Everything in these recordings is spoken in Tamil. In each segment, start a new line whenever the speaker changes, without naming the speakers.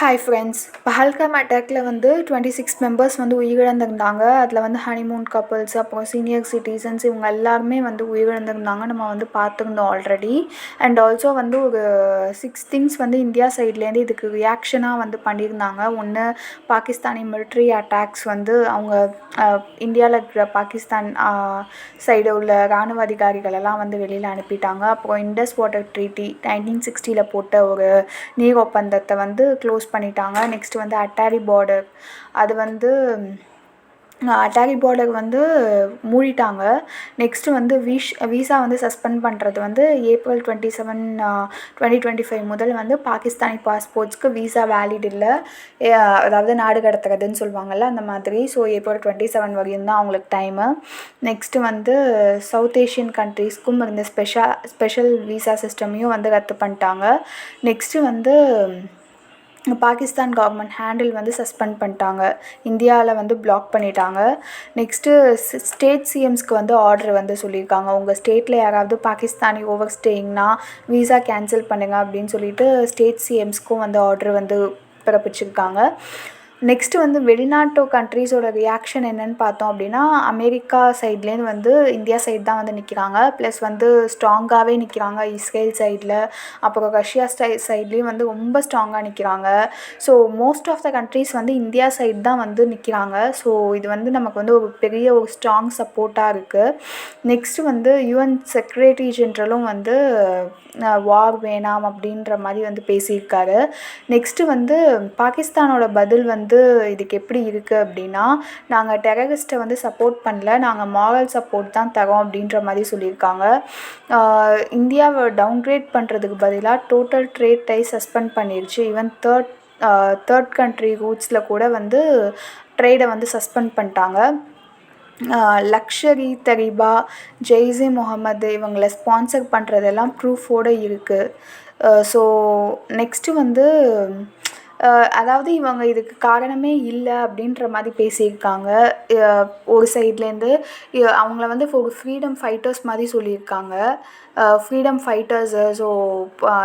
ஹாய் ஃப்ரெண்ட்ஸ் பஹல்காம் அட்டாக்ல வந்து டுவெண்ட்டி சிக்ஸ் மெம்பர்ஸ் வந்து உயிரிழந்திருந்தாங்க. அதில் வந்து ஹனிமூன் கப்பல்ஸ் அப்புறம் சீனியர் சிட்டிசன்ஸ் இவங்க எல்லாருமே வந்து உயிரிழந்திருந்தாங்க. நம்ம வந்து பார்த்துருந்தோம் ஆல்ரெடி அண்ட் ஆல்சோ வந்து ஒரு சிக்ஸ் திங்ஸ் வந்து இந்தியா சைட்லேருந்து இதுக்கு ரியாக்ஷனாக வந்து பண்ணியிருந்தாங்க. ஒன்று பாகிஸ்தானி மிலிட்ரி அட்டாக்ஸ் வந்து அவங்க இந்தியாவில் இருக்கிற பாகிஸ்தான் சைடு உள்ள இராணுவ அதிகாரிகள் எல்லாம் வந்து வெளியில் அனுப்பிட்டாங்க. அப்புறம் இண்டஸ் வாட்டர் ட்ரீட்டி நைன்டீன் சிக்ஸ்டியில் போட்ட ஒரு நீர் ஒப்பந்தத்தை வந்து க்ளோஸ் பண்ணிட்டாங்க. நெக்ஸ்ட் வந்து அட்டாரி பார்டர் அது வந்து அட்டாரி பார்டர் வந்து மூடிட்டாங்க. நெக்ஸ்ட்டு வந்து விஷ் விசா வந்து சஸ்பெண்ட் பண்ணுறது வந்து April twenty seven twenty twenty five முதல் வந்து பாகிஸ்தானி பாஸ்போர்ட்ஸ்க்கு விசா வேலிட் இல்லை. அதாவது நாடு கடத்துறதுன்னு சொல்லுவாங்கள்ல அந்த மாதிரி. ஸோ ஏப்ரல் டுவெண்ட்டி செவன் வரையும் தான் அவங்களுக்கு டைமு நெக்ஸ்ட்டு வந்து சவுத் ஏஷியன் கண்ட்ரீஸ்க்கும் இருந்த ஸ்பெஷா ஸ்பெஷல் விசா சிஸ்டமையும் வந்து ரத்து பண்ணிட்டாங்க. நெக்ஸ்ட்டு வந்து பாகிஸ்தான் கவர்மெண்ட் ஹேண்டில் வந்து சஸ்பெண்ட் பண்ணிட்டாங்க. இந்தியாவில் வந்து பிளாக் பண்ணிட்டாங்க. நெக்ஸ்ட்டு ஸ்டேட் சிஎம்ஸ்க்கு வந்து ஆர்டர் வந்து சொல்லியிருக்காங்க. உங்கள் ஸ்டேட்டில் யாராவது பாகிஸ்தானி ஓவர் ஸ்டேயிங்னா வீசா கேன்சல் பண்ணுங்கள் அப்படின்னு சொல்லிட்டு ஸ்டேட் சிஎம்ஸ்க்கும் வந்து ஆர்டர் வந்து பிறப்பிச்சிருக்காங்க. நெக்ஸ்ட்டு வந்து வெளிநாட்டு கண்ட்ரீஸோட ரியாக்ஷன் என்னென்னு பார்த்தோம் அப்படின்னா அமெரிக்கா சைட்லேருந்து வந்து இந்தியா சைடு தான் வந்து நிற்கிறாங்க ப்ளஸ் வந்து ஸ்ட்ராங்காகவே நிற்கிறாங்க இஸ்ரேல் சைடில் அப்புறம் ரஷ்யா ஸ்டை சைட்லேயும் வந்து ரொம்ப ஸ்ட்ராங்காக நிற்கிறாங்க so most of the countries வந்து இந்தியா சைடு தான் வந்து நிற்கிறாங்க ஸோ இது வந்து நமக்கு வந்து ஒரு பெரிய ஒரு ஸ்ட்ராங் சப்போர்ட்டாக இருக்குது நெக்ஸ்ட்டு வந்து யுஎன் செக்ரட்டரி ஜென்ரலும் வந்து வார் வேணாம் அப்படின்ற மாதிரி வந்து பேசியிருக்காரு. நெக்ஸ்ட்டு வந்து பாகிஸ்தானோட பதில் வந்து வந்து இதுக்கு எப்படி இருக்குது அப்படின்னா நாங்கள் டெரரிஸ்ட்டை வந்து சப்போர்ட் பண்ணல. நாங்கள் மாரல் சப்போர்ட் தான் தரோம் அப்படின்ற மாதிரி சொல்லியிருக்காங்க. இந்தியாவை டவுன்கிரேட் பண்ணுறதுக்கு பதிலாக டோட்டல் ட்ரேட் டை சஸ்பெண்ட் பண்ணிருச்சு. ஈவன் தேர்ட் தேர்ட் கண்ட்ரி ரூட்ஸில் கூட வந்து ட்ரேடை வந்து சஸ்பெண்ட் பண்ணிட்டாங்க. லக்ஷரி தரிபா ஜெய்ஸே முகமது இவங்களை ஸ்பான்சர் பண்ணுறதெல்லாம் ப்ரூஃபோடு இருக்குது ஸோ நெக்ஸ்ட்டு வந்து அதாவது இவங்க இதுக்கு காரணமே இல்லை அப்படின்ற மாதிரி பேசியிருக்காங்க. ஒரு சைட்லேருந்து அவங்கள வந்து ஒரு ஃப்ரீடம் ஃபைட்டர்ஸ் மாதிரி சொல்லியிருக்காங்க. ஃப்ரீடம் ஃபைட்டர்ஸு ஸோ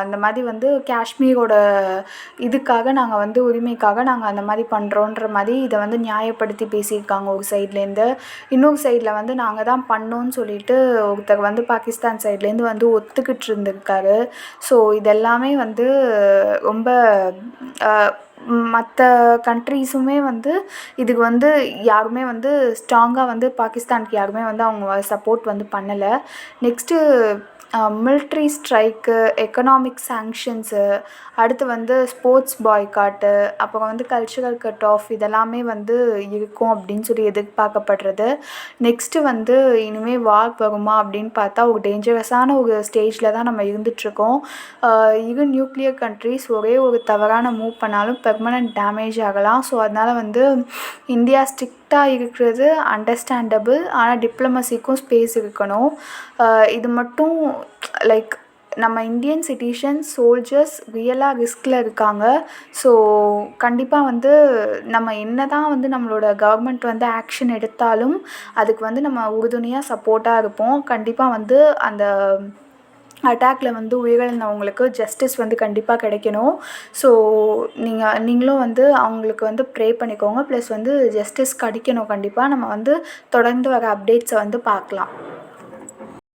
அந்த மாதிரி வந்து காஷ்மீரோட இதுக்காக நாங்கள் வந்து உரிமைக்காக நாங்கள் அந்த மாதிரி பண்ணுறோன்ற மாதிரி இதை வந்து நியாயப்படுத்தி பேசியிருக்காங்க ஒரு சைட்லேருந்து இன்னொரு சைடில் வந்து நாங்கள் தான் பண்ணோன்னு சொல்லிட்டு ஒருத்தர் வந்து பாகிஸ்தான் சைட்லேருந்து வந்து ஒத்துக்கிட்டு இருந்திருக்காரு. ஸோ இதெல்லாமே வந்து ரொம்ப மற்ற கண்ட்ரீஸுமே வந்து இதுக்கு வந்து யாருமே வந்து ஸ்ட்ராங்காக வந்து பாகிஸ்தானுக்கு யாருமே வந்து அவங்க சப்போர்ட் வந்து பண்ணலை. Next military strike economic sanctions அடுத்து வந்து ஸ்போர்ட்ஸ் பாய்காட்டு அப்புறம் வந்து கல்ச்சுரல் கட் ஆஃப் இதெல்லாமே வந்து இருக்கும் அப்படின்னு சொல்லி எதிர்பார்க்கப்படுறது. நெக்ஸ்ட்டு வந்து இனிமேல் வார் வருமா அப்படின்னு பார்த்தா ஒரு டேஞ்சரஸான ஒரு ஸ்டேஜில் தான் நம்ம இருந்துகிட்ருக்கோம் இரு நியூக்ளியர் கண்ட்ரிஸ் ஒரே ஒரு தவறான மூவ் பண்ணாலும் பெர்மனன்ட் டேமேஜ் ஆகலாம். ஸோ அதனால் வந்து இந்தியா ஸ்டிக் ஸ்ட்ரிக்டாக இருக்கிறது அண்டர்ஸ்டாண்டபிள் ஆனால் டிப்ளமசிக்கும் ஸ்பேஸ் இருக்கணும் இது மட்டும் லைக் நம்ம இந்தியன் சிட்டிசன்ஸ் சோல்ஜர்ஸ் ரியலாக ரிஸ்கில் இருக்காங்க. ஸோ கண்டிப்பாக வந்து நம்ம என்ன தான் வந்து நம்மளோட கவர்மெண்ட் வந்து ஆக்ஷன் எடுத்தாலும் அதுக்கு வந்து நம்ம உறுதுணையாக சப்போர்ட்டாக இருப்போம். கண்டிப்பாக வந்து அந்த அட்டாக்ல வந்து உயிரிழந்தவங்களுக்கு ஜஸ்டிஸ் வந்து கண்டிப்பாக கிடைக்கணும். ஸோ நீங்கள் நீங்களும் வந்து அவங்களுக்கு வந்து ப்ரே பண்ணிக்கோங்க. ப்ளஸ் வந்து ஜஸ்டிஸ் கிடைக்கணும் கண்டிப்பாக நம்ம வந்து தொடர்ந்து வர அப்டேட்ஸை வந்து பார்க்கலாம்.